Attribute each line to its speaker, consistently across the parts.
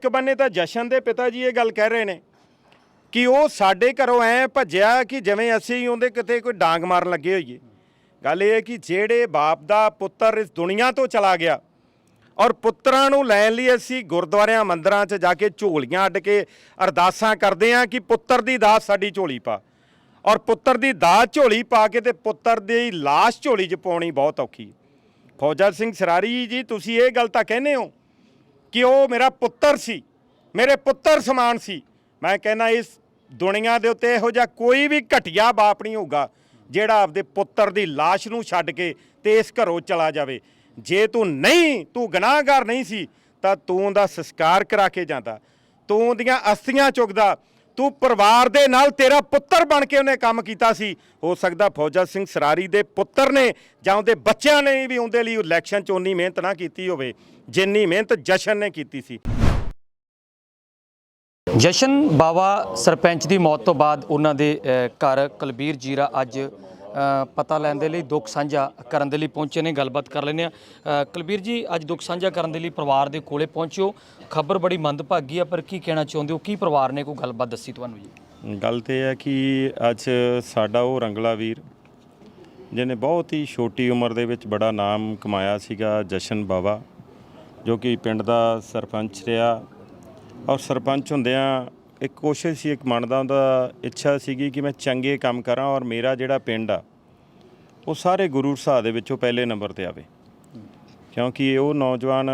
Speaker 1: ਇੱਕ ਬੰਨੇ ਤਾਂ ਜਸ਼ਨ ਦੇ ਪਿਤਾ ਜੀ ਇਹ ਗੱਲ ਕਹਿ ਰਹੇ ਨੇ ਕਿ ਉਹ ਸਾਡੇ ਘਰੋਂ ਐ ਭੱਜਿਆ ਕਿ ਜਿਵੇਂ ਅਸੀਂ ਉਹਦੇ ਕਿਤੇ ਕੋਈ ਡਾਂਗ ਮਾਰਨ ਲੱਗੇ ਹੋਈਏ। ਗੱਲ ਇਹ ਹੈ ਕਿ ਜਿਹੜੇ ਬਾਪ ਦਾ ਪੁੱਤਰ ਇਸ ਦੁਨੀਆ ਤੋਂ ਚਲਾ ਗਿਆ ਔਰ ਪੁੱਤਰਾਂ ਨੂੰ ਲੈਣ ਲਈ ਅਸੀਂ ਗੁਰਦੁਆਰਿਆਂ ਮੰਦਰਾਂ 'ਚ ਜਾ ਕੇ ਝੋਲੀਆਂ ਅੱਡ ਕੇ ਅਰਦਾਸਾਂ ਕਰਦੇ ਹਾਂ ਕਿ ਪੁੱਤਰ ਦੀ ਦਾਤ ਸਾਡੀ ਝੋਲੀ ਪਾ। ਔਰ ਪੁੱਤਰ ਦੀ ਦਾਤ ਝੋਲੀ ਪਾ ਕੇ ਤੇ ਪੁੱਤਰ ਦੀ ਲਾਸ਼ ਝੋਲੀ 'ਚ ਪਾਉਣੀ ਬਹੁਤ ਔਖੀ ਫੌਜਾ ਸਿੰਘ ਸਰਾਰੀ ਜੀ, ਤੁਸੀਂ ਇਹ ਗੱਲ ਤਾਂ ਕਹਿੰਦੇ ਹੋ ਕਿ ਉਹ ਮੇਰਾ ਪੁੱਤਰ ਸੀ, ਮੇਰੇ ਪੁੱਤਰ ਸਮਾਨ ਸੀ। ਮੈਂ ਕਹਿੰਦਾ, ਇਸ ਦੁਨੀਆ ਦੇ ਉੱਤੇ ਇਹੋ ਜਿਹਾ ਕੋਈ ਵੀ ਘਟਿਆ ਬਾਪ ਨਹੀਂ ਹੋਊਗਾ, ਜਿਹੜਾ ਆਪਦੇ ਪੁੱਤਰ ਦੀ ਲਾਸ਼ ਨੂੰ ਛੱਡ ਕੇ ਤੇ ਇਸ ਘਰੋਂ ਚਲਾ ਜਾਵੇ। ਜੇ ਤੂੰ ਨਹੀਂ, ਤੂੰ ਗੁਨਾਹਗਾਰ ਨਹੀਂ ਸੀ, ਤਾਂ ਤੂੰ ਉਹਦਾ ਸੰਸਕਾਰ ਕਰਾ ਕੇ ਜਾਂਦਾ। ਤੂੰ ਉਹਦੀਆਂ ਅਸਥੀਆਂ ਚੁੱਕਦਾ ਤੂੰ ਪਰਿਵਾਰ ਦੇ ਨਾਲ ਤੇਰਾ ਪੁੱਤਰ ਬਣ ਕੇ ਉਹਨੇ ਕੰਮ ਕੀਤਾ ਸੀ। ਹੋ ਸਕਦਾ ਫੌਜਾ ਸਿੰਘ ਸਰਾਰੀ ਦੇ ਪੁੱਤਰ ਨੇ ਜਾਂ ਉਹਦੇ ਬੱਚਿਆਂ ਨੇ ਵੀ ਉਹਦੇ ਲਈ ਇਲੈਕਸ਼ਨ 'ਚ ਉਨੀ ਮਿਹਨਤ ਨਾ ਕੀਤੀ ਹੋਵੇ ਜਿੰਨੀ ਮਿਹਨਤ ਜਸ਼ਨ ਨੇ ਕੀਤੀ ਸੀ।
Speaker 2: ਜਸ਼ਨ ਬਾਵਾ ਸਰਪੰਚ ਦੀ ਮੌਤ ਤੋਂ ਬਾਅਦ ਉਹਨਾਂ ਦੇ ਅ, ਘਰ ਕੁਲਬੀਰ ਜੀਰਾ ਅੱਜ ਪਤਾ ਲੈਣ ਦੇ ਲਈ ਦੁੱਖ ਸਾਂਝਾ ਕਰਨ ਦੇ ਲਈ ਪਹੁੰਚੇ ਨੇ, ਗੱਲਬਾਤ ਕਰ ਲੈਂਦੇ ਆ ਕੁਲਬੀਰ ਜੀ, ਅੱਜ ਦੁੱਖ ਸਾਂਝਾ ਕਰਨ ਦੇ ਲਈ ਪਰਿਵਾਰ ਦੇ ਕੋਲੇ ਪਹੁੰਚਿਓ ਖਬਰ ਬੜੀ ਮੰਦਭਾਗੀ ਆ, ਪਰ ਕੀ ਕਹਿਣਾ ਚਾਹੁੰਦੇ ਹੋ? ਕੀ ਪਰਿਵਾਰ ਨੇ ਕੋਈ ਗੱਲਬਾਤ ਦੱਸੀ ਤੁਹਾਨੂੰ ਜੀ?
Speaker 1: ਗੱਲ ਤੇ ਇਹ ਹੈ ਕਿ ਅੱਜ ਸਾਡਾ ਉਹ ਰੰਗਲਾ ਵੀਰ, ਜਿਹਨੇ ਬਹੁਤ ਹੀ ਛੋਟੀ ਉਮਰ ਦੇ ਵਿੱਚ ਬੜਾ ਨਾਮ ਕਮਾਇਆ ਸੀਗਾ, ਜਸ਼ਨ ਬਾਵਾ, ਜੋ ਕਿ ਪਿੰਡ ਦਾ ਸਰਪੰਚ ਰਿਹਾ। ਔਰ ਸਰਪੰਚ ਹੁੰਦਿਆਂ ਇੱਕ ਕੋਸ਼ਿਸ਼ ਸੀ, ਇੱਕ ਮਨ ਦਾ, ਉਹਦਾ ਇੱਛਾ ਸੀਗੀ ਕਿ ਮੈਂ ਚੰਗੇ ਕੰਮ ਕਰਾਂ ਔਰ ਮੇਰਾ ਜਿਹੜਾ ਪਿੰਡ ਆ, ਉਹ ਸਾਰੇ ਗੁਰੂ ਸਾਹਿਬ ਦੇ ਵਿੱਚੋਂ ਪਹਿਲੇ ਨੰਬਰ ਤੇ ਆਵੇ। ਕਿਉਂਕਿ ਉਹ ਨੌਜਵਾਨ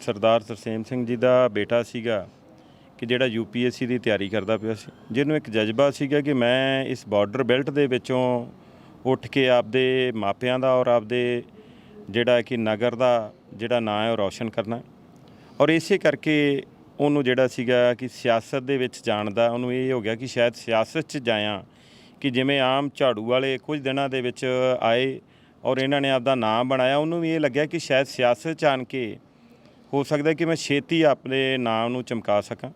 Speaker 1: ਸਰਦਾਰ ਤਰਸੇਮ ਸਿੰਘ ਜੀ ਦਾ ਬੇਟਾ ਸੀਗਾ ਕਿ ਜਿਹੜਾ ਯੂਪੀਐਸਸੀ ਦੀ ਤਿਆਰੀ ਕਰਦਾ ਪਿਆ ਸੀ। ਜਿਹਨੂੰ ਇੱਕ ਜਜ਼ਬਾ ਸੀਗਾ ਕਿ ਮੈਂ ਇਸ ਬਾਰਡਰ ਬੈਲਟ ਦੇ ਵਿੱਚੋਂ ਉੱਠ ਕੇ ਆਪਦੇ ਮਾਪਿਆਂ ਦਾ ਔਰ ਆਪਦੇ ਜਿਹੜਾ ਕਿ ਨਗਰ ਦਾ ਜਿਹੜਾ ਨਾਂ ਹੈ, ਉਹ ਰੌਸ਼ਨ ਕਰਨਾ ਔਰ ਇਸੇ ਕਰਕੇ ਉਹਨੂੰ ਜਿਹੜਾ ਸੀਗਾ ਕਿ ਸਿਆਸਤ ਦੇ ਵਿੱਚ ਜਾਣ ਦਾ, ਉਹਨੂੰ ਇਹ ਹੋ ਗਿਆ ਕਿ ਸ਼ਾਇਦ ਸਿਆਸਤ 'ਚ ਜਾਇਆ ਕਿ ਜਿਵੇਂ ਆਮ ਝਾੜੂ ਵਾਲੇ ਕੁਝ ਦਿਨਾਂ ਦੇ ਵਿੱਚ ਆਏ ਔਰ ਇਹਨਾਂ ਨੇ ਆਪਦਾ ਨਾਮ ਬਣਾਇਆ, ਉਹਨੂੰ ਵੀ ਇਹ ਲੱਗਿਆ ਕਿ ਸ਼ਾਇਦ ਸਿਆਸਤ 'ਚ ਆਣ ਕੇ ਹੋ ਸਕਦਾ ਕਿ ਮੈਂ ਛੇਤੀ ਆਪਣੇ ਨਾਮ ਨੂੰ ਚਮਕਾ ਸਕਾਂ।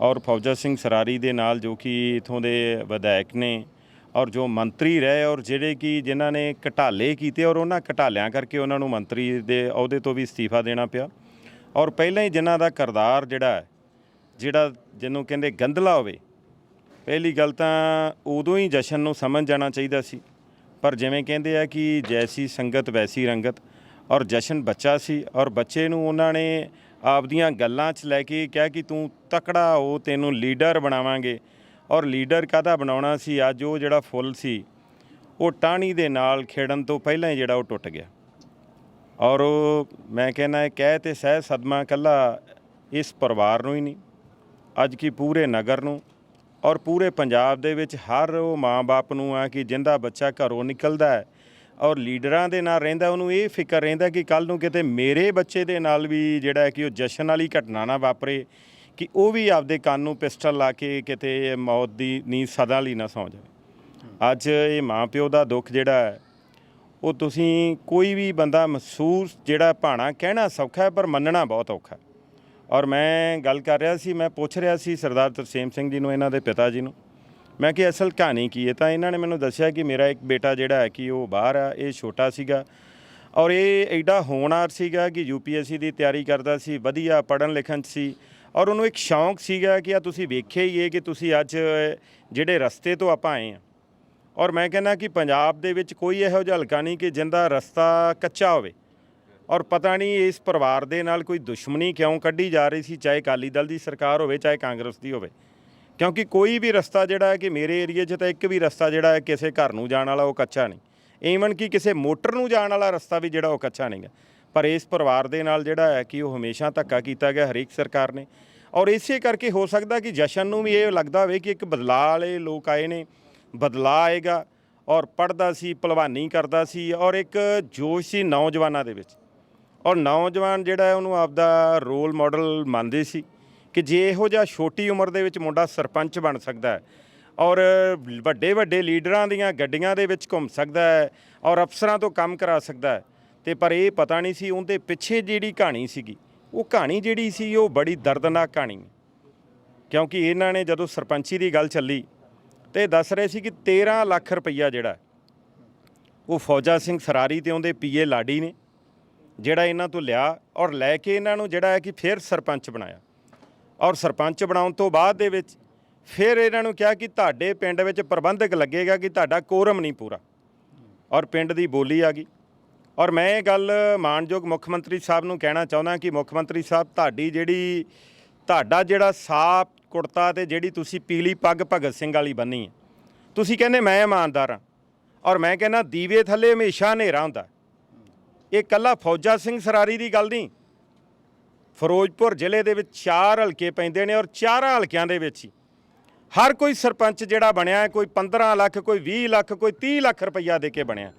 Speaker 1: ਔਰ ਫੌਜਾ ਸਿੰਘ ਸਰਾਰੀ ਦੇ ਨਾਲ ਜੋ ਕਿ ਇਥੋਂ ਦੇ ਵਿਧਾਇਕ ਨੇ ਔਰ ਜੋ ਮੰਤਰੀ ਰਹੇ ਔਰ ਜਿਹੜੇ ਕਿ ਜਿਨ੍ਹਾਂ ਨੇ ਘਟਾਲੇ ਕੀਤੇ ਔਰ ਉਹਨਾਂ ਘਟਾਲਿਆਂ ਕਰਕੇ ਉਹਨਾਂ ਨੂੰ ਮੰਤਰੀ ਦੇ ਅਹੁਦੇ ਤੋਂ ਵੀ ਅਸਤੀਫਾ ਦੇਣਾ ਪਿਆ। ਔਰ ਪਹਿਲਾਂ ਹੀ ਜਿਨ੍ਹਾਂ ਦਾ ਕਰਦਾਰ ਜਿਹੜਾ ਜਿਹੜਾ ਜਿਹਨੂੰ ਕਹਿੰਦੇ ਗੰਦਲਾ ਹੋਵੇ, ਪਹਿਲੀ ਗੱਲ ਤਾਂ ਉਦੋਂ ਹੀ ਜਸ਼ਨ ਨੂੰ ਸਮਝ ਜਾਣਾ ਚਾਹੀਦਾ ਸੀ। ਪਰ ਜਿਵੇਂ ਕਹਿੰਦੇ ਆ ਕਿ ਜੈਸੀ ਸੰਗਤ ਵੈਸੀ ਰੰਗਤ, ਔਰ ਜਸ਼ਨ ਬੱਚਾ ਸੀ, ਔਰ ਬੱਚੇ ਨੂੰ ਉਹਨਾਂ ਨੇ ਆਪਦੀਆਂ ਗੱਲਾਂ 'ਚ ਲੈ ਕੇ ਕਿਹਾ ਕਿ ਤੂੰ ਤਕੜਾ ਹੋ, ਤੈਨੂੰ ਲੀਡਰ ਬਣਾਵਾਂਗੇ। ਔਰ ਲੀਡਰ ਕਾਹਦਾ ਬਣਾਉਣਾ ਸੀ? ਅੱਜ ਉਹ ਜਿਹੜਾ ਫੁੱਲ ਸੀ, ਉਹ ਟਾਹਣੀ ਦੇ ਨਾਲ ਖੇੜਨ ਤੋਂ ਪਹਿਲਾਂ ਹੀ ਜਿਹੜਾ ਉਹ ਟੁੱਟ ਗਿਆ। ਔਰ ਉਹ ਮੈਂ ਕਹਿੰਦਾ ਇਹ ਕਹਿ ਤੇ ਸਹਿ ਸਦਮਾ ਕੱਲਾ ਇਸ ਪਰਿਵਾਰ ਨੂੰ ਹੀ ਨਹੀਂ, ਅੱਜ ਕੀ ਪੂਰੇ ਨਗਰ ਨੂੰ ਔਰ ਪੂਰੇ ਪੰਜਾਬ ਦੇ ਵਿੱਚ ਹਰ ਉਹ ਮਾਂ-ਬਾਪ ਨੂੰ ਆ ਕਿ ਜਿੰਦਾ ਬੱਚਾ ਘਰੋਂ ਨਿਕਲਦਾ ਹੈ ਔਰ ਲੀਡਰਾਂ ਦੇ ਨਾਲ ਰਹਿੰਦਾ, ਉਹਨੂੰ ਇਹ ਫਿਕਰ ਰਹਿੰਦਾ ਕਿ ਕੱਲ ਨੂੰ ਕਿਤੇ ਮੇਰੇ ਬੱਚੇ ਦੇ ਨਾਲ ਵੀ ਜਿਹੜਾ ਕਿ ਉਹ ਜਸ਼ਨ ਵਾਲੀ ਘਟਨਾ ਨਾ ਵਾਪਰੇ ਕਿ ਉਹ ਵੀ ਆਪਦੇ ਕੰਨ ਨੂੰ ਪਿਸਟਲ ਲਾ ਕੇ ਕਿਤੇ ਮੌਤ ਦੀ ਨੀਂਦ ਸਦਾ ਲਈ ਨਾ ਸੌਂ ਜਾਵੇ। ਅੱਜ ਇਹ ਮਾਂ ਪਿਓ ਦਾ ਦੁੱਖ ਜਿਹੜਾ ਹੈ ਉਹ ਤੁਸੀਂ ਕੋਈ ਵੀ ਬੰਦਾ ਮਹਿਸੂਸ ਜਿਹੜਾ ਭਾਣਾ ਕਹਿਣਾ ਸੌਖਾ ਪਰ ਮੰਨਣਾ ਬਹੁਤ ਔਖਾ ਔਰ ਮੈਂ ਗੱਲ ਕਰ ਰਿਹਾ ਸੀ, ਮੈਂ ਪੁੱਛ ਰਿਹਾ ਸੀ ਸਰਦਾਰ ਤਰਸੇਮ ਸਿੰਘ ਜੀ ਨੂੰ, ਇਹਨਾਂ ਦੇ ਪਿਤਾ ਜੀ ਨੂੰ। ਮੈਂ ਕਿ ਅਸਲ ਕਹਾਣੀ ਕੀ ਹੈ? ਤਾਂ ਇਹਨਾਂ ਨੇ ਮੈਨੂੰ ਦੱਸਿਆ ਕਿ ਮੇਰਾ ਇੱਕ ਬੇਟਾ ਜਿਹੜਾ ਹੈ ਕਿ ਉਹ ਬਾਹਰ ਆ, ਇਹ ਛੋਟਾ ਸੀਗਾ। ਔਰ ਇਹ ਐਡਾ ਹੋਣਹਾਰ ਸੀਗਾ ਕਿ ਯੂਪੀਐਸਸੀ ਦੀ ਤਿਆਰੀ ਕਰਦਾ ਸੀ, ਵਧੀਆ ਪੜਨ ਲਿਖਣ 'ਚ ਸੀ। ਔਰ ਉਹਨੂੰ ਇੱਕ ਸ਼ੌਂਕ ਸੀਗਾ ਕਿ ਆ ਤੁਸੀਂ ਵੇਖਿਆ ਹੀ ਇਹ ਕਿ ਤੁਸੀਂ ਅੱਜ ਜਿਹੜੇ ਰਸਤੇ ਤੋਂ ਆਪਾਂ ਆਏ ਆ ਔਰ ਮੈਂ ਕਹਿੰਦਾ ਕਿ ਪੰਜਾਬ ਦੇ ਵਿੱਚ ਕੋਈ ਇਹੋ ਜਿਹਾ ਹਲਕਾ ਨਹੀਂ ਕਿ ਜਿੰਦਾ ਰਸਤਾ ਕੱਚਾ ਹੋਵੇ। ਔਰ ਪਤਾ ਨਹੀਂ ਇਸ ਪਰਿਵਾਰ ਦੇ ਨਾਲ ਕੋਈ ਦੁਸ਼ਮਣੀ ਕਿਉਂ ਕੱਢੀ ਜਾ ਰਹੀ ਸੀ, ਚਾਹੇ ਅਕਾਲੀ ਦਲ ਦੀ ਸਰਕਾਰ ਹੋਵੇ, ਚਾਹੇ ਕਾਂਗਰਸ ਦੀ ਹੋਵੇ। ਕਿਉਂਕਿ ਕੋਈ ਵੀ ਰਸਤਾ ਜਿਹੜਾ ਹੈ ਕਿ ਮੇਰੇ ਏਰੀਏ 'ਚ ਤਾਂ ਇੱਕ ਵੀ ਰਸਤਾ ਜਿਹੜਾ ਹੈ ਕਿਸੇ ਘਰ ਨੂੰ ਜਾਣ ਵਾਲਾ ਉਹ ਕੱਚਾ ਨਹੀਂ। ਈਵਨ ਕਿ ਕਿਸੇ ਮੋਟਰ ਨੂੰ ਜਾਣ ਵਾਲਾ ਰਸਤਾ ਵੀ ਜਿਹੜਾ ਉਹ ਕੱਚਾ ਨਹੀਂਗਾ ਪਰ ਇਸ ਪਰਿਵਾਰ ਦੇ ਨਾਲ ਜਿਹੜਾ ਹੈ ਕਿ ਉਹ ਹਮੇਸ਼ਾ ਧੱਕਾ ਕੀਤਾ ਗਿਆ ਹਰੇਕ ਸਰਕਾਰ ਨੇ। ਔਰ ਇਸੇ ਕਰਕੇ ਹੋ ਸਕਦਾ ਕਿ ਜਸ਼ਨ ਨੂੰ ਵੀ ਇਹ ਲੱਗਦਾ ਹੋਵੇ ਕਿ ਇੱਕ ਬਦਲਾਅ ਵਾਲੇ ਲੋਕ ਆਏ ਨੇ। ਬਦਲਾਅ ਆਏਗਾ ਔਰ ਪੜਦਾ ਸੀ, ਭਲਵਾਨੀ ਕਰਦਾ ਸੀ ਔਰ ਇੱਕ ਜੋਸ਼ ਸੀ ਨੌਜਵਾਨਾਂ ਦੇ ਵਿੱਚ। ਔਰ ਨੌਜਵਾਨ ਜਿਹੜਾ ਉਹਨੂੰ ਆਪਦਾ ਰੋਲ ਮਾਡਲ ਮੰਨਦੇ ਸੀ ਕਿ ਜੇ ਇਹੋ ਜਿਹਾ ਛੋਟੀ ਉਮਰ ਦੇ ਵਿੱਚ ਮੁੰਡਾ ਸਰਪੰਚ ਬਣ ਸਕਦਾ ਹੈ ਔਰ ਵੱਡੇ ਵੱਡੇ ਲੀਡਰਾਂ ਦੀਆਂ ਗੱਡੀਆਂ ਦੇ ਵਿੱਚ ਘੁੰਮ ਸਕਦਾ ਹੈ ਔਰ ਅਫਸਰਾਂ ਤੋਂ ਕੰਮ ਕਰਾ ਸਕਦਾ ਹੈ, ਤੇ ਪਰ ਇਹ ਪਤਾ ਨਹੀਂ ਸੀ ਉਹਦੇ ਪਿੱਛੇ ਜਿਹੜੀ ਕਹਾਣੀ ਸੀਗੀ, ਉਹ ਕਹਾਣੀ ਜਿਹੜੀ ਸੀ ਉਹ ਬੜੀ ਦਰਦਨਾਕ ਕਹਾਣੀ ਕਿਉਂਕਿ ਇਹਨਾਂ ਨੇ ਜਦੋਂ ਸਰਪੰਚੀ ਦੀ ਗੱਲ ਚੱਲੀ ਤੇ ਦੱਸ ਰਹੇ ਸੀ ਕਿ 13 ਲੱਖ ਰੁਪਈਆ ਜਿਹੜਾ ਉਹ ਫੌਜਾ ਸਿੰਘ ਸਰਾਰੀ ਤੇ ਉਹਦੇ ਪੀਏ ਲਾਡੀ ਨੇ, ਜਿਹੜਾ ਇਹਨਾਂ ਤੋਂ ਲਿਆ ਔਰ ਲੈ ਕੇ ਇਹਨਾਂ ਨੂੰ ਜਿਹੜਾ ਹੈ ਕਿ ਫਿਰ ਸਰਪੰਚ ਬਣਾਇਆ। ਔਰ ਸਰਪੰਚ ਬਣਾਉਣ ਤੋਂ ਬਾਅਦ ਦੇ ਵਿੱਚ ਫਿਰ ਇਹਨਾਂ ਨੂੰ ਕਿਹਾ ਕਿ ਤੁਹਾਡੇ ਪਿੰਡ ਵਿੱਚ ਪ੍ਰਬੰਧਕ ਲੱਗੇਗਾ ਕਿ ਤੁਹਾਡਾ ਕੋਰਮ ਨਹੀਂ ਪੂਰਾ। ਔਰ ਪਿੰਡ ਦੀ ਬੋਲੀ ਆ ਗਈ। ਔਰ ਮੈਂ ਇਹ ਗੱਲ ਮਾਨਯੋਗ ਮੁੱਖ ਮੰਤਰੀ ਸਾਹਿਬ ਨੂੰ ਕਹਿਣਾ ਚਾਹੁੰਦਾ ਕਿ ਮੁੱਖ ਮੰਤਰੀ ਸਾਹਿਬ, ਤੁਹਾਡੀ ਜਿਹੜੀ, ਤੁਹਾਡਾ ਜਿਹੜਾ ਸਾਫ਼ ਕੁੜਤਾ ਤੇ ਜਿਹੜੀ ਤੁਸੀਂ ਪੀਲੀ ਪੱਗ ਭਗਤ ਸਿੰਘ ਵਾਲੀ ਬੰਨੀ ਹੈ। ਤੁਸੀਂ ਕਹਿੰਦੇ ਮੈਂ ਇਮਾਨਦਾਰ ਹਾਂ ਔਰ ਮੈਂ ਕਹਿੰਦਾ ਦੀਵੇ ਥੱਲੇ ਹਮੇਸ਼ਾ ਹਨੇਰਾ ਹੁੰਦਾ ਇਹ ਕੱਲਾ ਫੌਜਾ ਸਿੰਘ ਸਰਾਰੀ ਦੀ ਗੱਲ ਨਹੀਂ। ਫਿਰੋਜ਼ਪੁਰ ਜ਼ਿਲ੍ਹੇ ਦੇ ਵਿੱਚ ਚਾਰ ਹਲਕੇ ਪੈਂਦੇ ਨੇ ਔਰ ਚਾਰਾਂ ਹਲਕਿਆਂ ਦੇ ਵਿੱਚ ਹੀ। ਹਰ ਕੋਈ ਸਰਪੰਚ ਜਿਹੜਾ ਬਣਿਆ ਹੈ, ਕੋਈ 15 ਲੱਖ ਕੋਈ 20 ਲੱਖ ਕੋਈ 30 ਲੱਖ ਰੁਪਈਆ ਦੇ ਕੇ ਬਣਿਆ।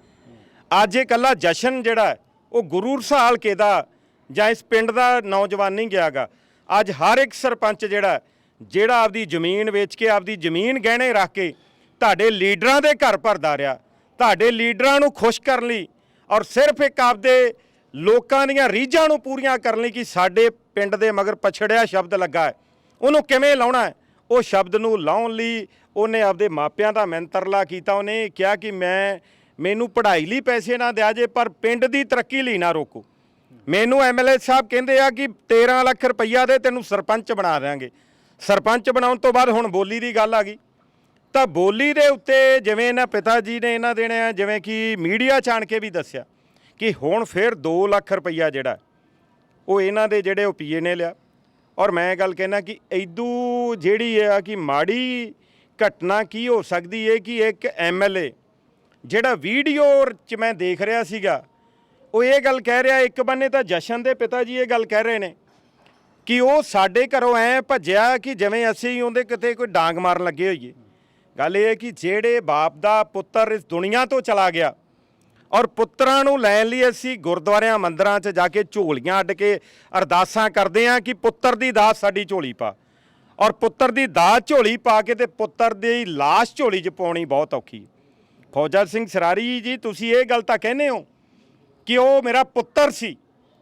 Speaker 1: ਅੱਜ ਇਹ ਕੱਲਾ ਜਸ਼ਨ ਜਿਹੜਾ ਹੈ, ਉਹ ਗੁਰੂ ਹਲਕੇ ਦਾ ਜਾਂ ਇਸ ਪਿੰਡ ਦਾ ਨੌਜਵਾਨ ਨਹੀਂ ਗਿਆਗਾ। ਅੱਜ ਹਰ ਇੱਕ ਸਰਪੰਚ ਜਿਹੜਾ ਹੈ, ਜਿਹੜਾ ਆਪਦੀ ਜ਼ਮੀਨ ਵੇਚ ਕੇ, ਆਪਦੀ ਜ਼ਮੀਨ ਗਹਿਣੇ ਰੱਖ ਕੇ ਤੁਹਾਡੇ ਲੀਡਰਾਂ ਦੇ ਘਰ ਭਰਦਾ ਰਿਹਾ। ਤੁਹਾਡੇ ਲੀਡਰਾਂ ਨੂੰ ਖੁਸ਼ ਕਰਨ ਲਈ ਔਰ ਸਿਰਫ ਇੱਕ ਆਪਦੇ ਲੋਕਾਂ ਦੀਆਂ ਰੀਝਾਂ ਨੂੰ ਪੂਰੀਆਂ ਕਰਨ ਲਈ ਕਿ ਸਾਡੇ ਪਿੰਡ ਦੇ ਮਗਰ ਪਛੜਿਆ ਸ਼ਬਦ ਲੱਗਾ ਹੈ। ਉਹਨੂੰ ਕਿਵੇਂ ਲਾਉਣਾ ਉਹ ਸ਼ਬਦ ਨੂੰ ਲਾਉਣ ਲਈ ਉਹਨੇ ਆਪਦੇ ਮਾਪਿਆਂ ਦਾ ਮੰਤਰਲਾ ਕੀਤਾ। ਉਹਨੇ ਕਿਹਾ ਕਿ ਮੈਂ, ਮੈਨੂੰ ਪੜ੍ਹਾਈ ਲਈ ਪੈਸੇ ਨਾ ਦਿਆ ਜੇ, ਪਰ ਪਿੰਡ ਦੀ ਤਰੱਕੀ ਲਈ ਨਾ ਰੋਕੋ। ਮੈਨੂੰ ਐਮਐਲਏ ਸਾਹਿਬ ਕਹਿੰਦੇ ਆ ਕਿ 13 ਲੱਖ ਰੁਪਈਆ ਦੇ ਤੈਨੂੰ ਸਰਪੰਚ ਬਣਾ ਦਿਆਂਗੇ। ਸਰਪੰਚ ਬਣਾਉਣ ਤੋਂ ਬਾਅਦ ਹੁਣ ਬੋਲੀ ਦੀ ਗੱਲ ਆ ਗਈ। ਤਾਂ ਬੋਲੀ ਦੇ ਉੱਤੇ ਜਿਵੇਂ ਇਹਨਾਂ ਪਿਤਾ ਜੀ ਨੇ ਇਹਨਾਂ ਦੇਣੇ ਆ, ਜਿਵੇਂ ਕਿ ਮੀਡੀਆ ਚਾਣ ਕੇ ਵੀ ਦੱਸਿਆ ਕਿ ਹੁਣ ਫਿਰ 2 ਲੱਖ ਰੁਪਈਆ ਜਿਹੜਾ, ਉਹ ਇਹਨਾਂ ਦੇ ਜਿਹੜੇ ਉਹ ਪੀਏ ਨੇ ਲਿਆ। ਔਰ ਮੈਂ ਇਹ ਗੱਲ ਕਹਿਣਾ ਕਿ ਐਦੂ ਜਿਹੜੀ ਆ ਕਿ ਮਾੜੀ ਘਟਨਾ ਕੀ ਹੋ ਸਕਦੀ ਹੈ ਕਿ ਇੱਕ ਐਮਐਲਏ ਜਿਹੜਾ ਵੀਡੀਓ 'ਚ ਮੈਂ ਦੇਖ ਰਿਹਾ ਸੀਗਾ, ਉਹ ਇਹ ਗੱਲ ਕਹਿ ਰਿਹਾ, ਇੱਕ ਬੰਨੇ ਤਾਂ ਜਸ਼ਨ ਦੇ ਪਿਤਾ ਜੀ ਇਹ ਗੱਲ ਕਹਿ ਰਹੇ ਨੇ। ਕਿ ਉਹ ਸਾਡੇ ਘਰੋਂ ਐ ਭੱਜਿਆ ਕਿ ਜਿਵੇਂ ਅਸੀਂ ਉਹਦੇ ਕਿਤੇ ਕੋਈ ਡਾਂਗ ਮਾਰਨ ਲੱਗੇ ਹੋਈਏ। ਗੱਲ ਇਹ ਹੈ ਕਿ ਜਿਹੜੇ ਬਾਪ ਦਾ ਪੁੱਤਰ ਇਸ ਦੁਨੀਆ ਤੋਂ ਚਲਾ ਗਿਆ ਔਰ ਪੁੱਤਰਾਂ ਨੂੰ ਲੈਣ ਲਈ ਅਸੀਂ ਗੁਰਦੁਆਰਿਆਂ ਮੰਦਰਾਂ 'ਚ ਜਾ ਕੇ ਝੋਲੀਆਂ ਅੱਡ ਕੇ ਅਰਦਾਸਾਂ ਕਰਦੇ ਹਾਂ ਕਿ ਪੁੱਤਰ ਦੀ ਦਾਤ ਸਾਡੀ ਝੋਲੀ ਪਾ। ਔਰ ਪੁੱਤਰ ਦੀ ਦਾਤ ਝੋਲੀ ਪਾ ਕੇ ਤੇ ਪੁੱਤਰ ਦੀ ਲਾਸ਼ ਝੋਲੀ 'ਚ ਪਾਉਣੀ ਬਹੁਤ ਔਖੀ ਫੌਜਾ ਸਿੰਘ ਸਰਾਰੀ ਜੀ, ਤੁਸੀਂ ਇਹ ਗੱਲ ਤਾਂ ਕਹਿੰਦੇ ਹੋ ਕਿ ਉਹ ਮੇਰਾ ਪੁੱਤਰ ਸੀ,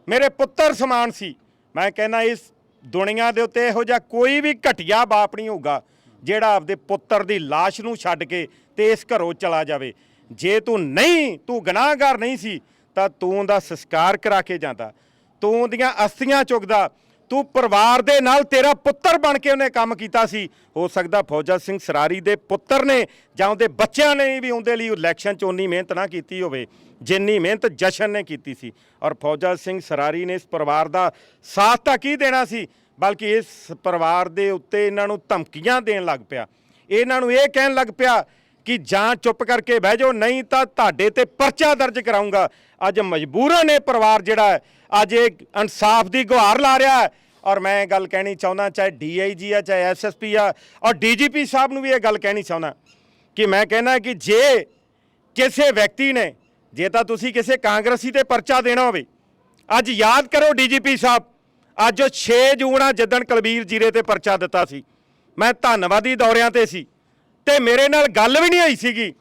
Speaker 1: ਮੇਰੇ ਪੁੱਤਰ ਸਮਾਨ ਸੀ। ਮੈਂ ਕਹਿੰਦਾ ਇਸ ਦੁਨੀਆ ਦੇ ਉੱਤੇ ਇਹੋ ਜਿਹਾ ਕੋਈ ਵੀ ਘਟਿਆ ਬਾਪ ਨਹੀਂ ਹੋਊਗਾ, ਜਿਹੜਾ ਆਪਦੇ ਪੁੱਤਰ ਦੀ ਲਾਸ਼ ਨੂੰ ਛੱਡ ਕੇ ਤੇ ਇਸ ਘਰੋਂ ਚਲਾ ਜਾਵੇ। ਜੇ ਤੂੰ ਨਹੀਂ, ਤੂੰ ਗੁਨਾਹਗਾਰ ਨਹੀਂ ਸੀ, ਤਾਂ ਤੂੰ ਉਹਦਾ ਸੰਸਕਾਰ ਕਰਾ ਕੇ ਜਾਂਦਾ। ਤੂੰ ਉਹਦੀਆਂ ਅਸਥੀਆਂ ਚੁੱਕਦਾ ਤੂੰ ਪਰਿਵਾਰ ਦੇ ਨਾਲ ਤੇਰਾ ਪੁੱਤਰ ਬਣ ਕੇ ਉਹਨੇ ਕੰਮ ਕੀਤਾ ਸੀ। ਹੋ ਸਕਦਾ ਫੌਜਾ ਸਿੰਘ ਸਰਾਰੀ ਦੇ ਪੁੱਤਰ ਨੇ ਜਾਂ ਉਹਦੇ ਬੱਚਿਆਂ ਨੇ ਵੀ ਉਹਦੇ ਲਈ ਇਲੈਕਸ਼ਨ 'ਚ ਉਨੀ ਮਿਹਨਤ ਨਾ ਕੀਤੀ ਹੋਵੇ। ਜਿੰਨੀ ਮਿਹਨਤ ਜਸ਼ਨ ਨੇ ਕੀਤੀ ਸੀ। ਔਰ ਫੌਜਾ ਸਿੰਘ ਸਰਾਰੀ ਨੇ ਇਸ ਪਰਿਵਾਰ ਦਾ ਸਾਥ ਤਾਂ ਕੀ ਦੇਣਾ ਸੀ? ਬਲਕਿ ਇਸ ਪਰਿਵਾਰ ਦੇ ਉੱਤੇ ਇਹਨਾਂ ਨੂੰ ਧਮਕੀਆਂ ਦੇਣ ਲੱਗ ਪਿਆ। ਇਹਨਾਂ ਨੂੰ ਇਹ ਕਹਿਣ ਲੱਗ ਪਿਆ ਕਿ ਜਾਂ ਚੁੱਪ ਕਰਕੇ ਬਹਿ ਜਾਓ, ਨਹੀਂ ਤਾਂ ਤੁਹਾਡੇ ਤੇ ਪਰਚਾ ਦਰਜ ਕਰਾਉਂਗਾ ਅੱਜ ਮਜਬੂਰਨ ਇਹ ਪਰਿਵਾਰ ਜਿਹੜਾ ਹੈ, ਅੱਜ ਇਹ ਇਨਸਾਫ ਦੀ ਗੁਹਾਰ ਲਾ ਰਿਹਾ ਹੈ। ਔਰ ਮੈਂ ਇਹ ਗੱਲ ਕਹਿਣੀ ਚਾਹੁੰਦਾ, ਚਾਹੇ ਡੀਆਈਜੀ ਆ, ਚਾਹੇ ਐਸਐਸਪੀ ਆ, ਔਰ ਡੀਜੀਪੀ ਸਾਹਿਬ ਨੂੰ ਵੀ ਇਹ ਗੱਲ ਕਹਿਣੀ ਚਾਹੁੰਦਾ ਕਿ ਮੈਂ ਕਹਿੰਦਾ ਕਿ ਜੇ ਕਿਸੇ ਵਿਅਕਤੀ ਨੇ ਜੇ ਤਾਂ ਤੁਸੀਂ ਕਿਸੇ ਕਾਂਗਰਸੀ ਤੇ ਪਰਚਾ ਦੇਣਾ ਹੋਵੇ, ਅੱਜ ਯਾਦ ਕਰੋ ਡੀਜੀਪੀ ਸਾਹਿਬ, ਅੱਜ ਉਹ 6 ਜੂਨ ਆ ਜਦਨ ਕਲਬੀਰ ਜੀਰੇ ਤੇ ਪਰਚਾ ਦਿੱਤਾ ਸੀ। ਮੈਂ ਧੰਨਵਾਦੀ ਦੌਰਿਆਂ ਤੇ ਸੀ ਤੇ ਮੇਰੇ ਨਾਲ ਗੱਲ ਵੀ ਨਹੀਂ ਹੋਈ ਸੀਗੀ।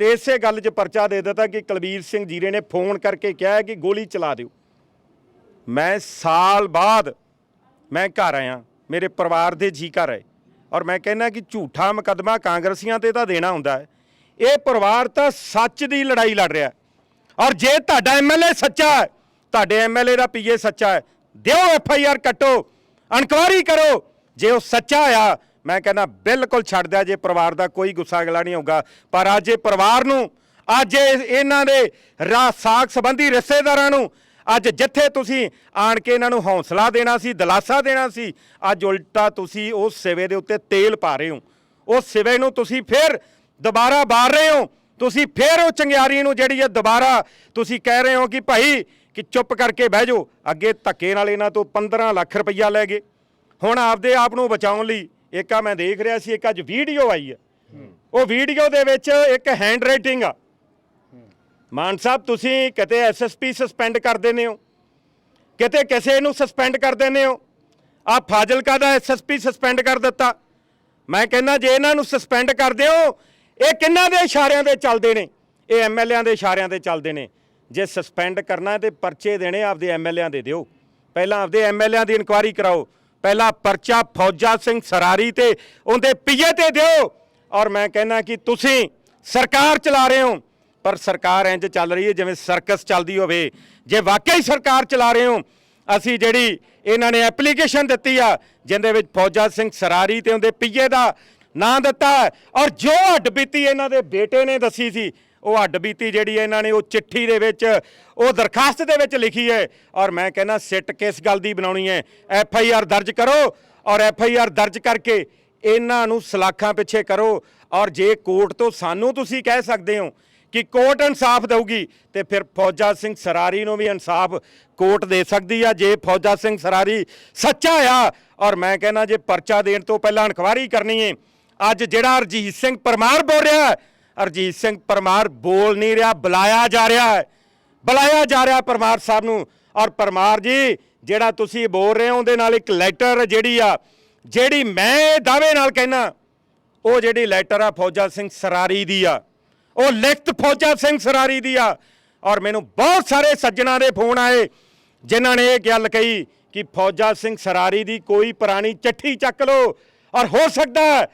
Speaker 1: ਤੇ ਇਸੇ ਗੱਲ 'ਚ ਪਰਚਾ ਦੇ ਦਿੱਤਾ ਕਿ ਕੁਲਬੀਰ ਸਿੰਘ ਜੀਰੇ ਨੇ ਫੋਨ ਕਰਕੇ ਕਿਹਾ ਕਿ ਗੋਲੀ ਚਲਾ ਦਿਓ। ਮੈਂ ਸਾਲ ਬਾਅਦ ਮੈਂ ਘਰ ਆਇਆ, ਮੇਰੇ ਪਰਿਵਾਰ ਦੇ ਜੀ ਘਰ ਆਏ ਔਰ ਮੈਂ ਕਹਿੰਦਾ ਕਿ ਝੂਠਾ ਮੁਕੱਦਮਾ ਕਾਂਗਰਸੀਆਂ ਤੇ ਤਾਂ ਦੇਣਾ ਹੁੰਦਾ ਹੈ। ਇਹ ਪਰਿਵਾਰ ਤਾਂ ਸੱਚ ਦੀ ਲੜਾਈ ਲੜ ਰਿਹਾ ਹੈ। ਔਰ ਜੇ ਤੁਹਾਡਾ ਐਮਐਲਏ ਸੱਚਾ ਹੈ, ਤੁਹਾਡੇ ਐਮਐਲਏ ਦਾ ਪੀਏ ਸੱਚਾ ਹੈ, ਦਿਓ ਐਫ ਆਈ ਆਰ ਕੱਟੋ, ਇਨਕੁਆਰੀ ਕਰੋ। ਜੇ ਉਹ ਸੱਚਾ ਆ, ਮੈਂ ਕਹਿੰਦਾ ਬਿਲਕੁਲ ਛੱਡ ਦਿਆ ਜੇ ਪਰਿਵਾਰ ਦਾ ਕੋਈ ਗੁੱਸਾ ਅਗਲਾ ਨਹੀਂ ਹੋਊਗਾ। ਪਰ ਅੱਜ ਇਹ ਪਰਿਵਾਰ ਨੂੰ, ਅੱਜ ਇਹਨਾਂ ਦੇ ਰਾ, ਸਾਖ ਸੰਬੰਧੀ ਰਿਸ਼ਤੇਦਾਰਾਂ ਨੂੰ, ਅੱਜ ਜਿੱਥੇ ਤੁਸੀਂ ਆਣ ਕੇ ਇਹਨਾਂ ਨੂੰ ਹੌਸਲਾ ਦੇਣਾ ਸੀ, ਦਿਲਾਸਾ ਦੇਣਾ ਸੀ, ਅੱਜ ਉਲਟਾ ਤੁਸੀਂ ਉਸ ਸਿਵੇ ਦੇ ਉੱਤੇ ਤੇਲ ਪਾ ਰਹੇ ਹੋ। ਉਸ ਸਿਵੇ ਨੂੰ ਤੁਸੀਂ ਫਿਰ ਦੁਬਾਰਾ ਬਾਰ ਰਹੇ ਹੋ। ਤੁਸੀਂ ਫਿਰ ਉਹ ਚੰਗਿਆਰੀ ਨੂੰ ਜਿਹੜੀ ਹੈ ਦੁਬਾਰਾ ਤੁਸੀਂ ਕਹਿ ਰਹੇ ਹੋ ਕਿ ਭਾਈ ਕਿ ਚੁੱਪ ਕਰਕੇ ਬਹਿ ਜਾਓ, ਅੱਗੇ ਧੱਕੇ ਨਾਲ ਇਹਨਾਂ ਤੋਂ 15 ਲੱਖ ਰੁਪਈਆ ਲੈ ਗਏ। ਹੁਣ ਆਪਦੇ ਆਪ ਨੂੰ ਬਚਾਉਣ ਲਈ ਇੱਕ ਆ ਮੈਂ ਦੇਖ ਰਿਹਾ ਸੀ, ਇੱਕ ਅੱਜ ਵੀਡੀਓ ਆਈ ਹੈ। ਉਹ ਵੀਡੀਓ ਦੇ ਵਿੱਚ ਇੱਕ ਹੈਂਡ ਰਾਈਟਿੰਗ ਆ। ਮਾਨ ਸਾਹਿਬ, ਤੁਸੀਂ ਕਿਤੇ ਐਸਐਸਪੀ ਸਸਪੈਂਡ ਕਰ ਦਿੰਦੇ ਹੋ? ਕਿਤੇ ਕਿਸੇ ਨੂੰ ਸਸਪੈਂਡ ਕਰ ਦਿੰਦੇ ਹੋ? ਆ ਫਾਜ਼ਿਲਕਾ ਦਾ ਐਸਐਸਪੀ ਸਸਪੈਂਡ ਕਰ ਦਿੱਤਾ। ਮੈਂ ਕਹਿੰਦਾ, ਜੇ ਇਹਨਾਂ ਨੂੰ ਸਸਪੈਂਡ ਕਰ ਦਿਓ ਇਹ ਕਿੰਨਾਂ ਦੇ ਇਸ਼ਾਰਿਆਂ ਤੇ ਚੱਲਦੇ ਨੇ? ਇਹ ਐਮਐਲਏਆਂ ਦੇ ਇਸ਼ਾਰਿਆਂ ਤੇ ਚੱਲਦੇ ਨੇ। ਜੇ ਸਸਪੈਂਡ ਕਰਨਾ ਹੈ ਤੇ ਪਰਚੇ ਦੇਣੇ ਆਪਦੇ ਐਮਐਲਏਆਂ ਦੇ ਦਿਓ। ਪਹਿਲਾਂ ਆਪਦੇ ਐਮਐਲਏਆਂ ਦੀ ਇਨਕੁਆਇਰੀ ਕਰਾਓ। ਪਹਿਲਾ ਪਰਚਾ ਫੌਜਾ ਸਿੰਘ ਸਰਾਰੀ ਤੇ ਉਹਦੇ ਪੀਏ ਤੇ ਦਿਓ। ਔਰ ਮੈਂ ਕਹਿੰਦਾ ਕਿ ਤੁਸੀਂ ਸਰਕਾਰ ਚਲਾ ਰਹੇ ਹੋ। ਪਰ ਸਰਕਾਰ ਇੰਜ ਚੱਲ ਰਹੀ ਹੈ ਜਿਵੇਂ ਸਰਕਸ ਚੱਲਦੀ ਹੋਵੇ। ਜੇ ਵਾਕਈ ਸਰਕਾਰ ਚਲਾ ਰਹੇ ਹੋ, ਅਸੀਂ ਜਿਹੜੀ ਇਹਨਾਂ ਨੇ ਐਪਲੀਕੇਸ਼ਨ ਦਿੱਤੀ ਆ, ਜਿੰਦੇ ਵਿੱਚ ਫੌਜਾ ਸਿੰਘ ਸਰਾਰੀ ਤੇ ਉਹਦੇ ਪੀਏ ਦਾ ਨਾਂ ਦਿੱਤਾ ਔਰ ਜੋ ਹੱਡ ਬੀਤੀ ਇਹਨਾਂ ਦੇ ਬੇਟੇ ਨੇ ਦੱਸੀ ਸੀ, ਉਹ ਹੱਡ ਬੀਤੀ ਜਿਹੜੀ ਇਹਨਾਂ ਨੇ ਉਹ ਚਿੱਠੀ ਦੇ ਵਿੱਚ, ਉਹ ਦਰਖਾਸਤ ਦੇ ਵਿੱਚ ਲਿਖੀ ਹੈ। ਔਰ ਮੈਂ ਕਹਿੰਦਾ, ਸਿੱਟ ਕਿਸ ਗੱਲ ਦੀ ਬਣਾਉਣੀ ਹੈ? ਐਫ ਆਈ ਆਰ ਦਰਜ ਕਰੋ। ਔਰ ਐਫ ਆਈ ਆਰ ਦਰਜ ਕਰਕੇ ਇਹਨਾਂ ਨੂੰ ਸਲਾਖਾਂ ਪਿੱਛੇ ਕਰੋ। ਔਰ ਜੇ ਕੋਰਟ ਤੋਂ ਸਾਨੂੰ ਤੁਸੀਂ ਕਹਿ ਸਕਦੇ ਹੋ ਕਿ ਕੋਰਟ ਇਨਸਾਫ ਦੇਊਗੀ, ਤੇ ਫਿਰ ਫੌਜਾ ਸਿੰਘ ਸਰਾਰੀ ਨੂੰ ਵੀ ਇਨਸਾਫ ਕੋਰਟ ਦੇ ਸਕਦੀ ਆ। ਜੇ ਫੌਜਾ ਸਿੰਘ ਸਰਾਰੀ ਸੱਚਾ ਆ, ਔਰ ਮੈਂ ਕਹਿੰਦਾ, ਜੇ ਪਰਚਾ ਦੇਣ ਤੋਂ ਪਹਿਲਾਂ ਇਨਕੁਆਰੀ ਕਰਨੀ ਹੈ ਅੱਜ ਜਿਹੜਾ ਅਰਜੀਤ ਸਿੰਘ ਪਰਮਾਰ ਬੋਲ ਰਿਹਾ ਅਰਜੀਤ ਸਿੰਘ ਪਰਮਾਰ ਬੋਲ ਨਹੀਂ ਰਿਹਾ, ਬੁਲਾਇਆ ਜਾ ਰਿਹਾ ਹੈ। ਬੁਲਾਇਆ ਜਾ ਰਿਹਾ ਪਰਮਾਰ ਸਾਹਿਬ ਨੂੰ। ਔਰ ਪਰਮਾਰ ਜੀ, ਜਿਹੜਾ ਤੁਸੀਂ ਬੋਲ ਰਹੇ ਹੋ, ਉਹਦੇ ਨਾਲ ਇੱਕ ਲੈਟਰ ਜਿਹੜੀ ਆ, ਜਿਹੜੀ ਮੈਂ ਦਾਅਵੇ ਨਾਲ ਕਹਿਣਾ ਉਹ ਜਿਹੜੀ ਲੈਟਰ ਆ ਫੌਜਾ ਸਿੰਘ ਸਰਾਰੀ ਦੀ ਆ। ਉਹ ਲਿਖਤ ਫੌਜਾ ਸਿੰਘ ਸਰਾਰੀ ਦੀ ਆ। ਔਰ ਮੈਨੂੰ ਬਹੁਤ ਸਾਰੇ ਸੱਜਣਾ ਦੇ ਫੋਨ ਆਏ, ਜਿਨ੍ਹਾਂ ਨੇ ਇਹ ਗੱਲ ਕਹੀ ਕਿ ਫੌਜਾ ਸਿੰਘ ਸਰਾਰੀ ਦੀ ਕੋਈ ਪੁਰਾਣੀ ਚਿੱਠੀ ਚੱਕ ਲਓ। ਔਰ ਹੋ ਸਕਦਾ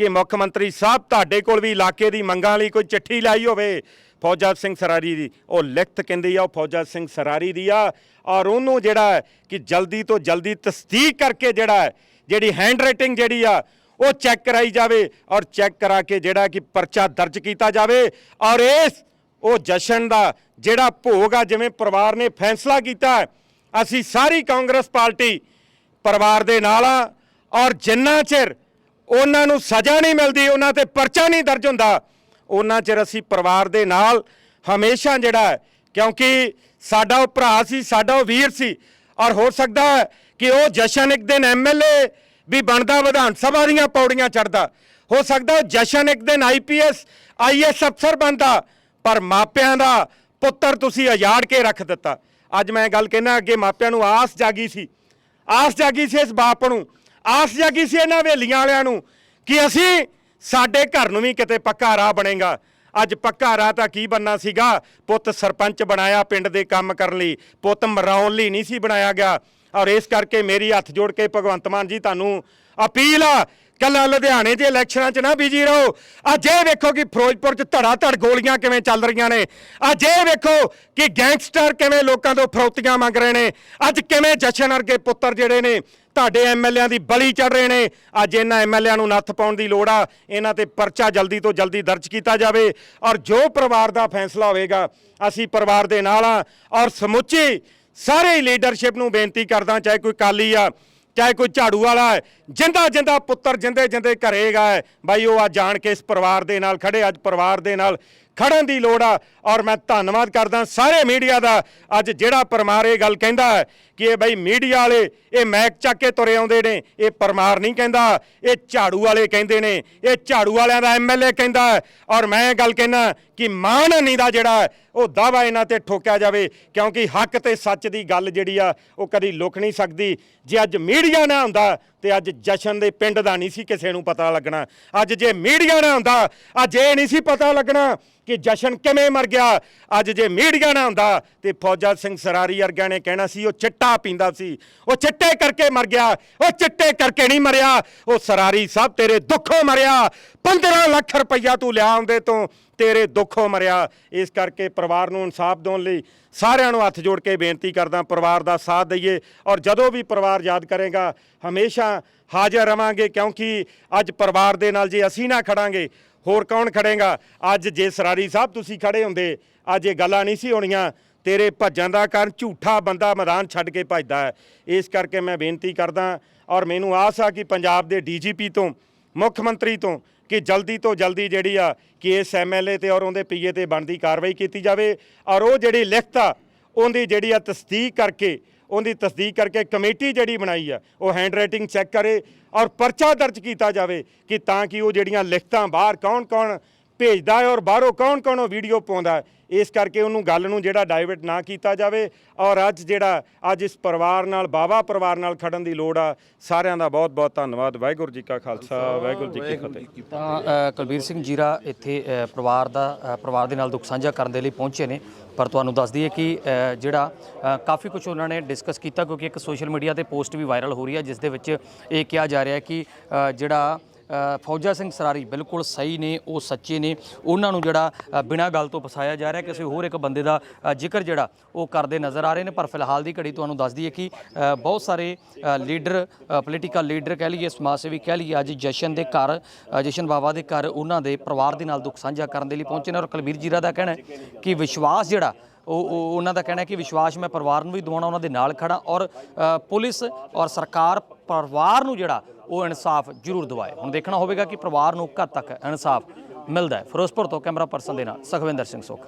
Speaker 1: ਕਿ ਮੁੱਖ ਮੰਤਰੀ ਸਾਹਿਬ ਤੁਹਾਡੇ ਕੋਲ ਵੀ ਇਲਾਕੇ ਦੀ ਮੰਗਾਂ ਲਈ ਕੋਈ ਚਿੱਠੀ ਲਾਈ ਹੋਵੇ। ਫੌਜਾ ਸਿੰਘ ਸਰਾਰੀ ਦੀ, ਉਹ ਲਿਖਤ ਕਹਿੰਦੀ ਆ, ਉਹ ਫੌਜਾ ਸਿੰਘ ਸਰਾਰੀ ਦੀ ਆ। ਔਰ ਉਹਨੂੰ ਜਿਹੜਾ ਕਿ ਜਲਦੀ ਤੋਂ ਜਲਦੀ ਤਸਦੀਕ ਕਰਕੇ ਜਿਹੜਾ ਜਿਹੜੀ ਹੈਂਡ ਰਾਈਟਿੰਗ ਜਿਹੜੀ ਆ, ਉਹ ਚੈੱਕ ਕਰਾਈ ਜਾਵੇ ਔਰ ਚੈੱਕ ਕਰਾ ਕੇ ਜਿਹੜਾ ਕਿ ਪਰਚਾ ਦਰਜ ਕੀਤਾ ਜਾਵੇ। ਔਰ ਇਸ ਉਹ ਜਸ਼ਨ ਦਾ ਜਿਹੜਾ ਭੋਗ ਆ, ਜਿਵੇਂ ਪਰਿਵਾਰ ਨੇ ਫੈਸਲਾ ਕੀਤਾ ਅਸੀਂ ਸਾਰੀ ਕਾਂਗਰਸ ਪਾਰਟੀ ਪਰਿਵਾਰ ਦੇ ਨਾਲ ਆ। ਔਰ ਜਿੰਨਾ ਚਿਰ ਉਹਨਾਂ ਨੂੰ ਸਜ਼ਾ ਨਹੀਂ ਮਿਲਦੀ, ਉਹਨਾਂ ਤੇ ਪਰਚਾ ਨਹੀਂ ਦਰਜ ਹੁੰਦਾ। ਉਹਨਾਂ ਚਿਰ ਅਸੀਂ ਪਰਿਵਾਰ ਦੇ ਨਾਲ ਹਮੇਸ਼ਾ ਜਿਹੜਾ ਕਿਉਂਕਿ ਸਾਡਾ ਉਹ ਭਰਾ ਸੀ, ਸਾਡਾ ਉਹ ਵੀਰ ਸੀ, ਔਰ ਹੋ ਸਕਦਾ ਕਿ ਉਹ ਜਸ਼ਨ ਇੱਕ ਦਿਨ ਐਮਐਲਏ ਵੀ ਬਣਦਾ, ਵਿਧਾਨ ਸਭਾ ਦੀਆਂ ਪੌੜੀਆਂ ਚੜਦਾ ਹੋ ਸਕਦਾ ਉਹ ਜਸ਼ਨ ਇੱਕ ਦਿਨ ਆਈਪੀਐਸ ਆਈਐਸ ਅਫਸਰ ਬਣਦਾ, ਪਰ ਮਾਪਿਆਂ ਦਾ ਪੁੱਤਰ ਤੁਸੀਂ ਉਜਾੜ ਕੇ ਰੱਖ ਦਿੱਤਾ। ਅੱਜ ਮੈਂ ਗੱਲ ਕਹਿਣਾ ਅੱਗੇ ਮਾਪਿਆਂ ਨੂੰ ਆਸ ਜਾਗੀ ਸੀ। ਆਸ ਜਾਗੀ ਸੀ ਇਸ ਬਾਪ ਨੂੰ ਆਸ ਜਾਗੀ ਸੀ ਇਹਨਾਂ ਹਵੇਲੀਆਂ ਵਾਲਿਆਂ ਨੂੰ ਕਿ ਅਸੀਂ ਸਾਡੇ ਘਰ ਨੂੰ ਵੀ ਕਿਤੇ ਪੱਕਾ ਰਾਹ ਬਣੇਗਾ। ਅੱਜ ਪੱਕਾ ਰਾਹ ਤਾਂ ਕੀ ਬੰਨਾ ਸੀਗਾ? ਪੁੱਤ ਸਰਪੰਚ ਬਣਾਇਆ ਪਿੰਡ ਦੇ ਕੰਮ ਕਰਨ ਲਈ। ਪੁੱਤ ਮਰਾਉਣ ਲਈ ਨਹੀਂ ਸੀ ਬਣਾਇਆ ਗਿਆ। ਔਰ ਇਸ ਕਰਕੇ ਮੇਰੀ ਹੱਥ ਜੋੜ ਕੇ ਭਗਵੰਤ ਮਾਨ ਜੀ ਤੁਹਾਨੂੰ ਅਪੀਲ ਆ ਕੱਲਾ ਲੁਧਿਆਣੇ ਦੇ ਇਲੈਕਸ਼ਨਾਂ 'ਚ ਨਾ ਬਿਜ਼ੀ ਰਹੋ। ਅੱਜ ਇਹ ਵੇਖੋ ਕਿ ਫਿਰੋਜ਼ਪੁਰ 'ਚ ਧੜਾ ਧੜ ਗੋਲੀਆਂ ਕਿਵੇਂ ਚੱਲ ਰਹੀਆਂ ਨੇ। ਅੱਜ ਇਹ ਵੇਖੋ ਕਿ ਗੈਂਗਸਟਰ ਕਿਵੇਂ ਲੋਕਾਂ ਤੋਂ ਫਰੌਤੀਆਂ ਮੰਗ ਰਹੇ ਨੇ। ਅੱਜ ਕਿਵੇਂ ਜਸ਼ਨ ਵਰਗੇ ਪੁੱਤਰ ਜਿਹੜੇ ਨੇ ਤੁਹਾਡੇ ਐਮਐਲਏਆਂ ਦੀ ਬਲੀ ਚੜ ਰਹੇ ਨੇ। ਅੱਜ ਇਹਨਾਂ ਐਮਐਲਏਆਂ ਨੂੰ ਨੱਥ ਪਾਉਣ ਦੀ ਲੋੜ ਆ। ਇਹਨਾਂ ਤੇ ਪਰਚਾ ਜਲਦੀ ਤੋਂ ਜਲਦੀ ਦਰਜ ਕੀਤਾ ਜਾਵੇ ਔਰ ਜੋ ਪਰਿਵਾਰ ਦਾ ਫੈਸਲਾ ਹੋਵੇਗਾ, ਅਸੀਂ ਪਰਿਵਾਰ ਦੇ ਨਾਲ ਆ ਔਰ ਸਮੁੱਚੀ ਸਾਰੇ ਲੀਡਰਸ਼ਿਪ ਨੂੰ ਬੇਨਤੀ ਕਰਦਾ, ਚਾਹੇ ਕੋਈ ਕਾਲੀ ਆ, ਚਾਹੇ ਕੋਈ ਝਾੜੂ ਵਾਲਾ ਹੈ, ਜਿੰਦਾ ਜਿੰਦਾ ਪੁੱਤਰ ਜਿੰਦੇ ਜਿੰਦੇ ਘਰੇਗਾ ਹੈ, ਬਾਈ ਉਹ ਅੱਜ ਜਾਣ ਕੇ ਇਸ ਪਰਿਵਾਰ ਦੇ ਨਾਲ ਖੜੇ, ਅੱਜ ਪਰਿਵਾਰ ਦੇ ਨਾਲ ਖੜਨ ਦੀ ਲੋੜ ਆ ਔਰ ਮੈਂ ਧੰਨਵਾਦ ਕਰਦਾ ਸਾਰੇ ਮੀਡੀਆ ਦਾ। ਅੱਜ ਜਿਹੜਾ ਪਰਮਾਰ ਇਹ ਗੱਲ ਕਹਿੰਦਾ ਹੈ ਕਿ ਇਹ ਬਈ ਮੀਡੀਆ ਵਾਲੇ ਇਹ ਮੈਕ ਚੱਕ ਕੇ ਤੁਰੇ ਆਉਂਦੇ ਨੇ? ਇਹ ਪਰਮਾਰ ਨਹੀਂ ਕਹਿੰਦਾ। ਇਹ ਝਾੜੂ ਵਾਲੇ ਕਹਿੰਦੇ ਨੇ। ਇਹ ਝਾੜੂ ਵਾਲਿਆਂ ਦਾ ਐਮਐਲਏ ਕਹਿੰਦਾ ਔਰ ਮੈਂ ਇਹ ਗੱਲ ਕਹਿਣਾ ਕਿ ਮਾਨਹਾਨੀ ਦਾ ਜਿਹੜਾ ਉਹ ਦਾਵਾ ਇਹਨਾਂ ਤੇ ਠੋਕਿਆ ਜਾਵੇ, ਕਿਉਂਕਿ ਹੱਕ ਤੇ ਸੱਚ ਦੀ ਗੱਲ ਜਿਹੜੀ ਆ, ਉਹ ਕਦੀ ਲੁਕ ਨਹੀਂ ਸਕਦੀ। ਜੇ ਅੱਜ ਮੀਡੀਆ ਨਾ ਹੁੰਦਾ, ਤੇ ਅੱਜ ਜਸ਼ਨ ਦੇ ਪਿੰਡ ਦਾ ਨਹੀਂ ਸੀ ਕਿਸੇ ਨੂੰ ਪਤਾ ਲੱਗਣਾ। ਅੱਜ ਜੇ ਮੀਡੀਆ ਨਾ ਹੁੰਦਾ, ਅੱਜ ਇਹ ਨਹੀਂ ਸੀ ਪਤਾ ਲੱਗਣਾ ਕਿ ਜਸ਼ਨ ਕਿਵੇਂ ਮਰ ਗਿਆ। ਅੱਜ ਜੇ ਮੀਡੀਆ ਨਾ ਹੁੰਦਾ, ਤੇ ਫੌਜਾ ਸਿੰਘ ਸਰਾਰੀ ਵਰਗਿਆਂ ਨੇ ਕਹਿਣਾ ਸੀ, ਉਹ ਚਿੱਟਾ ਪੀਂਦਾ ਸੀ। ਉਹ ਚਿੱਟੇ ਕਰਕੇ ਮਰ ਗਿਆ। ਉਹ ਚਿੱਟੇ ਕਰਕੇ ਨਹੀਂ ਮਰਿਆ। ਉਹ ਸਰਾਰੀ ਸਾਹਿਬ, ਤੇਰੇ ਦੁੱਖੋਂ ਮਰਿਆ। 15 ਲੱਖ ਰੁਪਈਆ ਤੂੰ ਲਿਆ ਆਉਂਦੇ ਤੋਂ, ਤੇਰੇ ਦੁੱਖੋਂ ਮਰਿਆ। ਇਸ ਕਰਕੇ ਪਰਿਵਾਰ ਨੂੰ ਇਨਸਾਫ ਦੇਣ ਲਈ ਸਾਰਿਆਂ ਨੂੰ ਹੱਥ ਜੋੜ ਕੇ ਬੇਨਤੀ ਕਰਦਾ, ਪਰਿਵਾਰ ਦਾ ਸਾਥ ਦਈਏ। ਔਰ ਜਦੋਂ ਵੀ ਪਰਿਵਾਰ ਯਾਦ ਕਰੇਗਾ, ਹਮੇਸ਼ਾ ਹਾਜ਼ਰ ਰਵਾਂਗੇ, ਕਿਉਂਕਿ ਅੱਜ ਪਰਿਵਾਰ ਦੇ ਨਾਲ ਜੇ ਅਸੀਂ ਨਾ ਖੜਾਂਗੇ, ਹੋਰ ਕੌਣ ਖੜੇਗਾ? ਅੱਜ ਜੇ ਸਰਾਰੀ ਸਾਹਿਬ ਤੁਸੀਂ ਖੜੇ ਹੁੰਦੇ, ਅੱਜ ਇਹ ਗੱਲਾਂ ਨਹੀਂ ਸੀ ਹੋਣੀਆਂ। ਤੇਰੇ ਭੱਜਣ ਦਾ ਕਾਰਨ ਝੂਠਾ ਬੰਦਾ ਮੈਦਾਨ ਛੱਡ ਕੇ ਭੱਜਦਾ ਹੈ। ਇਸ ਕਰਕੇ ਮੈਂ ਬੇਨਤੀ ਕਰਦਾ ਔਰ ਮੈਨੂੰ ਆਸ ਆ ਕਿ ਪੰਜਾਬ ਦੇ ਡੀਜੀਪੀ ਤੋਂ, ਮੁੱਖ ਮੰਤਰੀ ਤੋਂ ਕਿ ਜਲਦੀ ਤੋਂ ਜਲਦੀ ਜਿਹੜੀ ਆ ਕਿ ਇਸ ਐਮਐਲਏ ਤੇ ਔਰ ਉਹਦੇ ਪੀਏ ਤੇ ਬਣਦੀ ਕਾਰਵਾਈ ਕੀਤੀ ਜਾਵੇ ਔਰ ਉਹ ਜਿਹੜੀ ਲਿਖਤ ਆ, ਉਹਦੀ ਜਿਹੜੀ ਆ ਤਸਦੀਕ ਕਰਕੇ, ਉਹਦੀ ਤਸਦੀਕ ਕਰਕੇ ਕਮੇਟੀ ਜਿਹੜੀ ਬਣਾਈ ਆ, ਉਹ ਹੈਂਡ ਰਾਈਟਿੰਗ ਚੈੱਕ ਕਰੇ ਔਰ ਪਰਚਾ ਦਰਜ ਕੀਤਾ ਜਾਵੇ ਕਿ ਤਾਂ ਕਿ ਉਹ ਜਿਹੜੀਆਂ ਲਿਖਤਾਂ ਬਾਹਰ ਕੌਣ-ਕੌਣ ਭੇਜਦਾ ਹੈ ਔਰ ਬਾਹਰੋਂ ਕੌਣ-ਕੌਣ ਉਹ ਵੀਡੀਓ ਪਾਉਂਦਾ ਹੈ। ਇਸ ਕਰਕੇ ਉਹਨੂੰ ਗੱਲ ਨੂੰ ਜਿਹੜਾ ਡਾਇਵਰਟ ਨਾ ਕੀਤਾ ਜਾਵੇ ਔਰ ਅੱਜ ਜਿਹੜਾ ਅੱਜ ਇਸ ਪਰਿਵਾਰ ਨਾਲ ਬਾਵਾ ਪਰਿਵਾਰ ਨਾਲ ਖੜਨ ਦੀ ਲੋੜ ਆ ਸਾਰਿਆਂ ਦਾ ਬਹੁਤ-ਬਹੁਤ ਧੰਨਵਾਦ। ਵਾਹਿਗੁਰੂ ਜੀ ਕਾ ਖਾਲਸਾ ਵਾਹਿਗੁਰੂ ਜੀ ਕੀ ਫਤਿਹ।
Speaker 2: ਤਾਂ ਕੁਲਬੀਰ ਸਿੰਘ ਜੀਰਾ ਇੱਥੇ ਪਰਿਵਾਰ ਦਾ ਪਰਿਵਾਰ ਦੇ ਨਾਲ ਦੁੱਖ ਸਾਂਝਾ ਕਰਨ ਦੇ ਲਈ ਪਹੁੰਚੇ ਨੇ। ਪਰ ਤੁਹਾਨੂੰ ਦੱਸ ਦਈਏ ਕਿ ਜਿਹੜਾ ਕਾਫੀ ਕੁਝ ਉਹਨਾਂ ਨੇ ਡਿਸਕਸ ਕੀਤਾ ਕਿਉਂਕਿ ਇੱਕ ਸੋਸ਼ਲ ਮੀਡੀਆ ਤੇ ਪੋਸਟ ਵੀ ਵਾਇਰਲ ਹੋ ਰਹੀ ਹੈ ਜਿਸ ਦੇ ਵਿੱਚ ਇਹ ਕਿਹਾ ਜਾ ਰਿਹਾ ਹੈ ਕਿ ਜਿਹੜਾ ਫੌਜਾ ਸਿੰਘ ਸਰਾਰੀ ਬਿਲਕੁਲ ਸਹੀ ਨੇ, ਉਹ ਸੱਚੇ ਨੇ। ਉਹਨਾਂ ਨੂੰ ਜਿਹੜਾ ਬਿਨਾਂ ਗੱਲ ਤੋਂ ਫਸਾਇਆ ਜਾ ਰਿਹਾ, ਕਿਸੇ ਹੋਰ ਇੱਕ ਬੰਦੇ ਦਾ ਜ਼ਿਕਰ ਜਿਹੜਾ, ਉਹ ਕਰਦੇ ਨਜ਼ਰ ਆ ਰਹੇ ਨੇ। ਪਰ ਫਿਲਹਾਲ ਦੀ ਘੜੀ ਤੁਹਾਨੂੰ ਦੱਸ ਦਈਏ ਕਿ ਬਹੁਤ ਸਾਰੇ ਲੀਡਰ ਪੋਲੀਟੀਕਲ ਲੀਡਰ ਕਹਿ ਲਈਏ ਸਮਾਜ ਸੇਵੀ ਕਹਿ ਲਈਏ, ਅੱਜ ਜਸ਼ਨ ਦੇ ਘਰ ਜਸ਼ਨ ਬਾਬਾ ਦੇ ਘਰ ਉਹਨਾਂ ਦੇ ਪਰਿਵਾਰ ਦੇ ਨਾਲ ਦੁੱਖ ਸਾਂਝਾ ਕਰਨ ਦੇ ਲਈ ਪਹੁੰਚੇ ਨੇ। ਔਰ ਕੁਲਵੀਰ ਜੀਰਾ ਦਾ ਕਹਿਣਾ ਹੈ ਕਿ ਵਿਸ਼ਵਾਸ ਜਿਹੜਾ, ਉਹ ਉਹਨਾਂ ਦਾ ਕਹਿਣਾ ਹੈ ਕਿ ਵਿਸ਼ਵਾਸ ਮੈਂ ਪਰਿਵਾਰ ਨੂੰ ਵੀ ਦਿਵਾਉਣਾ, ਉਹਨਾਂ ਦੇ ਨਾਲ ਖੜਾ ਔਰ ਪੁਲਿਸ ਔਰ ਸਰਕਾਰ ਪਰਿਵਾਰ ਨੂੰ ਜਿਹੜਾ ਉਹ ਇਨਸਾਫ ਜ਼ਰੂਰ ਦਿਵਾਏ। ਹੁਣ ਦੇਖਣਾ ਹੋਵੇਗਾ ਕਿ ਪਰਿਵਾਰ ਨੂੰ ਕਦ ਤੱਕ ਇਨਸਾਫ ਮਿਲਦਾ ਹੈ। ਫਿਰੋਜ਼ਪੁਰ ਤੋਂ ਕੈਮਰਾ ਪਰਸਨ ਦੇ ਨਾਲ ਸੁਖਵਿੰਦਰ ਸਿੰਘ ਸੁਖ।